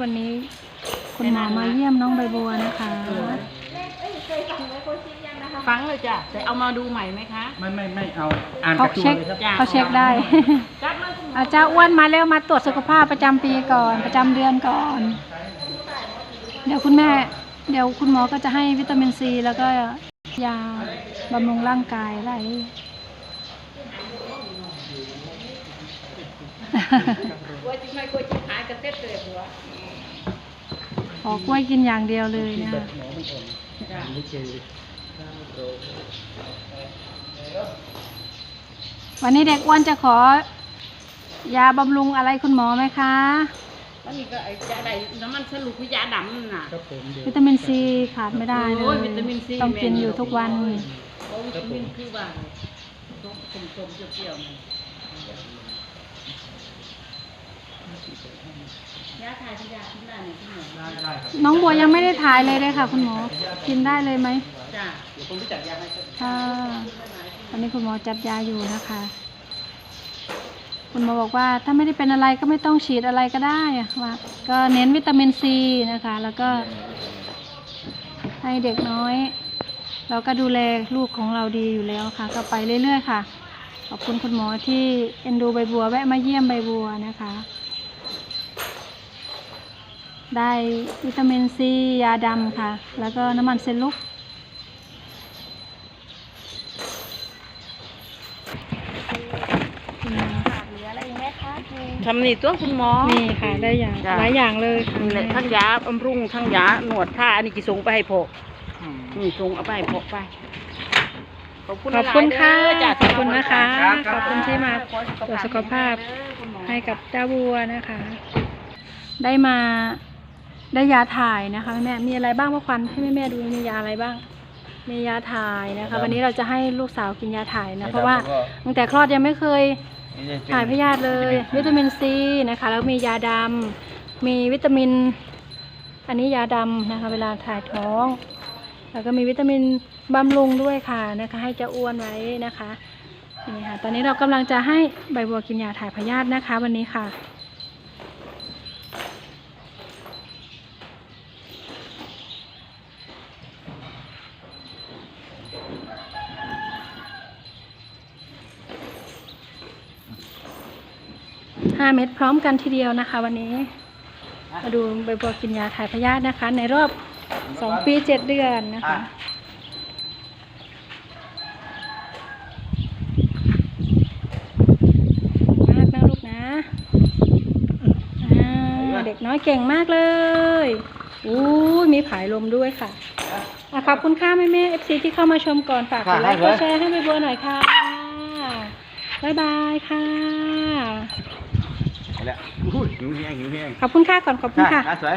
วันนี้คุณหมอมาเยี่ยมน้องใบบัวนะคะ ฟังเลยจ้ะแต่เอามาดูใหม่ไหมคะไม่ไม่ไม่เอาอ่านเขากระตัวเช็คเลยครับจ้ะเขาเช็คได้ จับเลยคุณหมออาจารย์อ้วนมาเร็วมาตรวจสุขภาพประจำปีก่อน ประจำเดือนก่อน เดี๋ยวคุณแม่ เดี๋ยวคุณหมอก็จะให้วิตามินซี แล้วก็ยาบำรุงร่างกายอะไรกลัวจริงไหมกลัวจริงหายกระเต็ดเลยหัว ขอกล้วยกินอย่างเดียวเลยนะแบคะบหมอมันอ่อนอ่านไม่เจอวันนี้เด็กอ้วนจะขอ ยาบำรุงอะไรคุณหมอไหมคะ แล้วนี่ก็ไอ้ยาใดน้ำมันสรุปวิยาดำนั่นน่ะครับผมเดี๋ยววิตามินซีขาดไม่ได้เลโอ้ยยวิตามินซีต้องกินอยู่ทุกวันโอ้วิตามินคือว่าต้มต้มต้มเปรี้ยวๆนี่ยาถ่ายพยาธิได้เนี่ยคุณหมอได้ได้ครับน้องบัวยังไม่ได้ถ่ายเลยเลยค่ะ คุณหมอ กินได้เลยไหมจ้ะเดี๋ยวผมไปจัดยาให้ครับค่ะตอนนี้คุณหมอจัดยาอยู่นะคะ คุณหมอบอกว่าถ้าไม่ได้เป็นอะไรก็ไม่ต้องฉีดอะไรก็ได้อะว่าก็เน้นวิตามินซีนะคะ แล้วก็ให้เด็กน้อย เราก็ดูแลลูกของเราดีอยู่แล้วค่ะ ก็ไปเรื่อยๆค่ะ ขอบคุณคุณหมอที่เอ็นดูใบบัวแวะมาเยี่ยมใบบัวนะคะ ได้วิตามินซียาดำค่ะ แล้วก็น้ำมันเซลลุกทำนี่ตัวคุณหมอ นี่ค่ะ ได้อย่างจ้ะ หลายอย่างเลยค่ะนี่แหละทั้งยาบำรุงทั้งยาหนวดท่าอันนี้กี่ส่งไปให้พอนี่ส่งเอาไปให้พอไป ขอบคุณขอบคุณหลายๆค่ะเด้จ้ขอบคุณนะคะ ครับขอบคุณที่มา ตรวจสุขภาพ ให้กับเจ้าบัวนะคะ ได้มา ได้ยาถ่ายนะคะแม่มีอะไรบ้างพ่อควันให้แม่แม่ๆดูมียาอะไรบ้าง มียาถ่ายนะคะวันนี้เราจะให้ลูกสาวกินยาถ่ายนะเพราะว่าตั้งแต่คลอดยังไม่เคย ถ่ายพยาธิเลย วิตามินซีนะคะ แล้วมียาดำมีวิตามิน อันนี้ยาดำนะคะ เวลาถ่ายท้อง แล้วก็มีวิตามินบำรุงด้วยค่ะนะคะ ให้เจะอ้วนไว้นะคะนี่ค่ะ ตอนนี้เรากำลังจะให้ใบบัวกินยาถ่ายพยาธินะคะ วันนี้ค่ะ ห้าเม็ดพร้อมกันทีเดียวนะคะ วันนี้มาดูใบบัวกินยาถ่ายพยาธินะคะ ในรอบสองปีเจ็ดเดือนนะคะมากนะลูกนะอ่าเด็กน้อยเก่งมากเลยอู้ยมีผายลมด้วยค่ะอะขอบคุณค่ะแม่แม่เอฟซีที่เข้ามาชมก่อนฝากกดไลค์กดแชร์ให้ใบบัวหน่อยค่ะบ๊ายบายค่ะไปแล้ วอุ้ยหิวแห้งหิวแห้งขอบคุณค่ะก่อนขอบคุณค่ะสวย